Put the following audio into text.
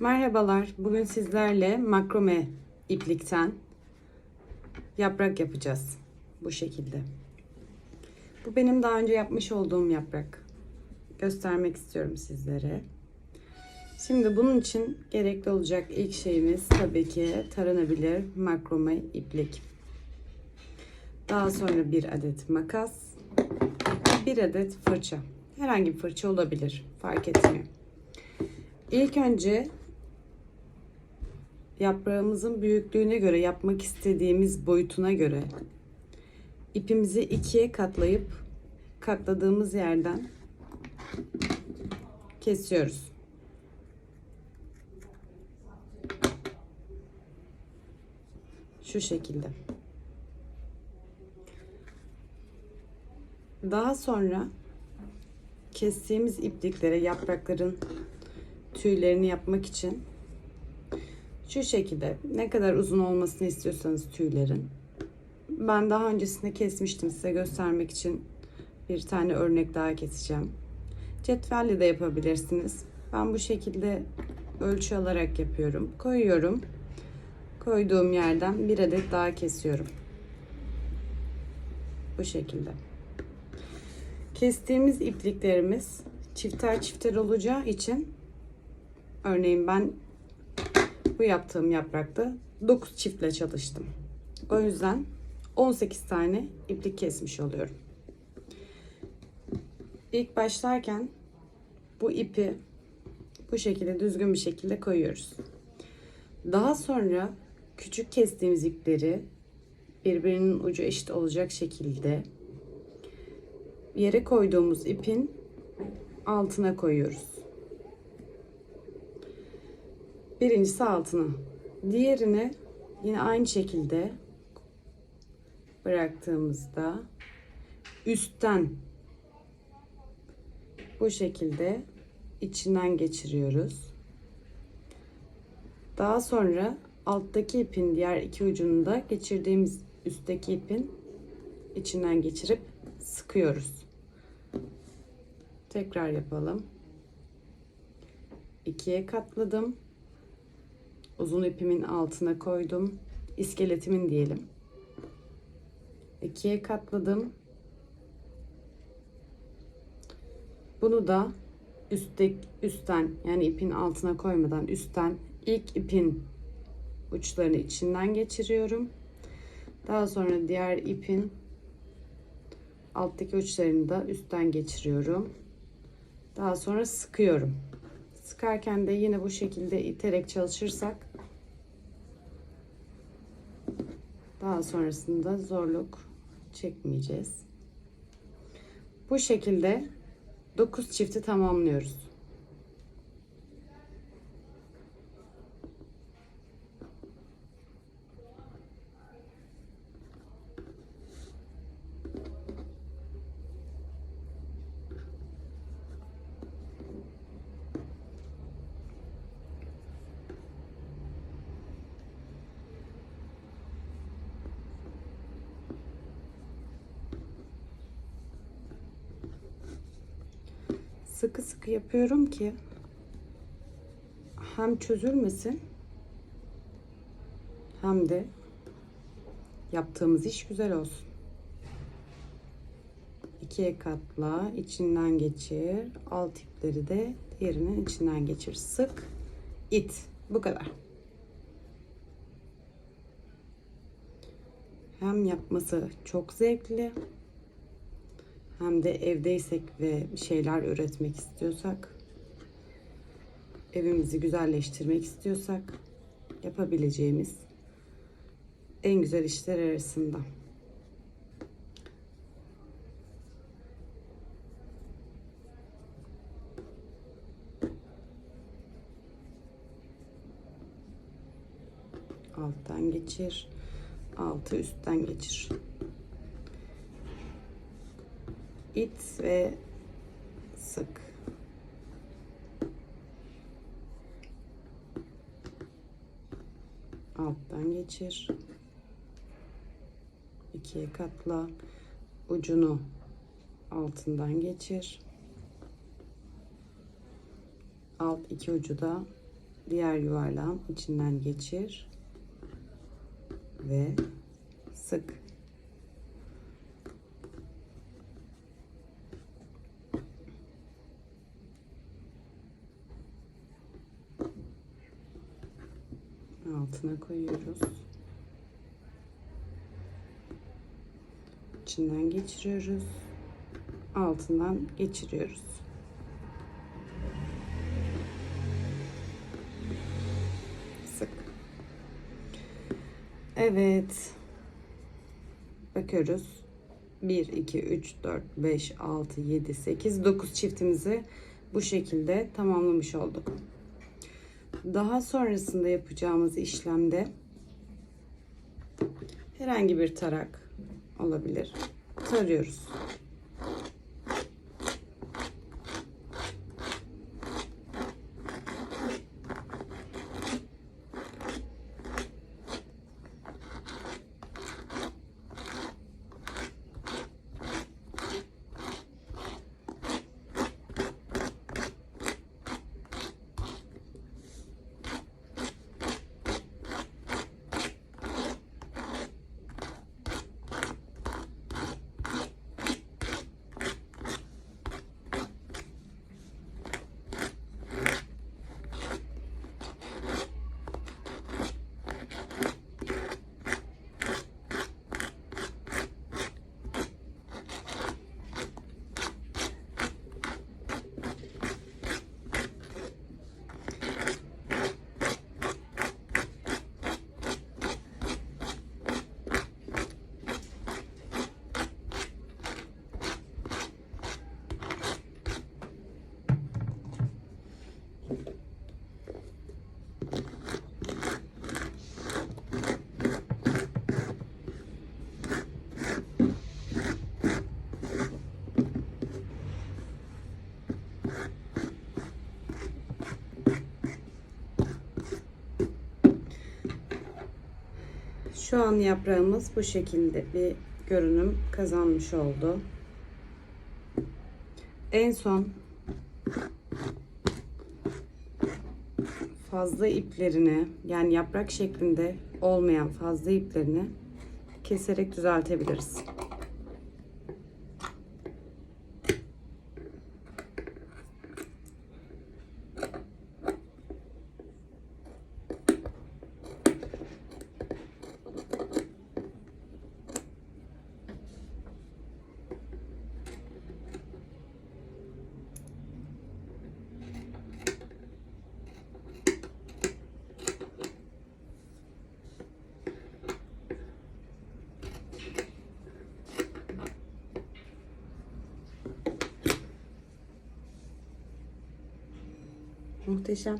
Merhabalar. Bugün sizlerle makrome iplikten yaprak yapacağız. Bu şekilde. Bu benim daha önce yapmış olduğum yaprak. Göstermek istiyorum sizlere. Şimdi bunun için gerekli olacak ilk şeyimiz tabii ki taranabilir makrome iplik. Daha sonra bir adet makas, bir adet fırça. Herhangi bir fırça olabilir, fark etmiyor. İlk önce yaprağımızın büyüklüğüne göre yapmak istediğimiz boyutuna göre ipimizi ikiye katlayıp katladığımız yerden kesiyoruz. Şu şekilde. Daha sonra kestiğimiz ipliklere yaprakların tüylerini yapmak için şu şekilde ne kadar uzun olmasını istiyorsanız tüylerin. Ben daha öncesinde kesmiştim size göstermek için bir tane örnek daha keseceğim. Cetvelle de yapabilirsiniz. Ben bu şekilde ölçü alarak yapıyorum. Koyuyorum. Koyduğum yerden bir adet daha kesiyorum. Bu şekilde. Kestiğimiz ipliklerimiz çifter çifter olacağı için örneğin ben bu yaptığım yaprakta 9 çiftle çalıştım. O yüzden 18 tane iplik kesmiş oluyorum. İlk başlarken bu ipi bu şekilde düzgün bir şekilde koyuyoruz. Daha sonra küçük kestiğimiz ipleri birbirinin ucu eşit olacak şekilde yere koyduğumuz ipin altına koyuyoruz. Birincisi altına. Diğerini yine aynı şekilde bıraktığımızda üstten bu şekilde içinden geçiriyoruz. Daha sonra alttaki ipin diğer iki ucunu da geçirdiğimiz üstteki ipin içinden geçirip sıkıyoruz. Tekrar yapalım. İkiye katladım. Uzun ipimin altına koydum. İskeletimin diyelim. İkiye katladım. Bunu da üstte, üstten yani ipin altına koymadan üstten ilk ipin uçlarını içinden geçiriyorum. Daha sonra diğer ipin alttaki uçlarını da üstten geçiriyorum. Daha sonra sıkıyorum. Sıkarken de yine bu şekilde iterek çalışırsak daha sonrasında zorluk çekmeyeceğiz. Bu şekilde 9 çifti tamamlıyoruz. Sıkı sıkı yapıyorum ki hem çözülmesin hem de yaptığımız iş güzel olsun. İkiye katla, içinden geçir, alt ipleri de diğerinin içinden geçir. Sık, it. Bu kadar. Hem yapması çok zevkli hem de evdeysek ve şeyler üretmek istiyorsak, evimizi güzelleştirmek istiyorsak yapabileceğimiz en güzel işler arasında. Alttan geçir, altı üstten geçir. İt ve sık. Alttan geçir. ikiye katla. Ucunu altından geçir. Alt iki ucu da Diğer yuvarlağın içinden geçir ve sık. Altına koyuyoruz. İçinden geçiriyoruz. Altından geçiriyoruz. Sık. Evet. Bakıyoruz. 1, 2, 3, 4, 5, 6, 7, 8, 9 çiftimizi bu şekilde tamamlamış olduk. Daha sonrasında yapacağımız işlemde herhangi bir tarak olabilir. Tarıyoruz. Şu an yaprağımız bu şekilde bir görünüm kazanmış oldu. En son fazla iplerini yani yaprak şeklinde olmayan fazla iplerini keserek düzeltebiliriz. Muhteşem.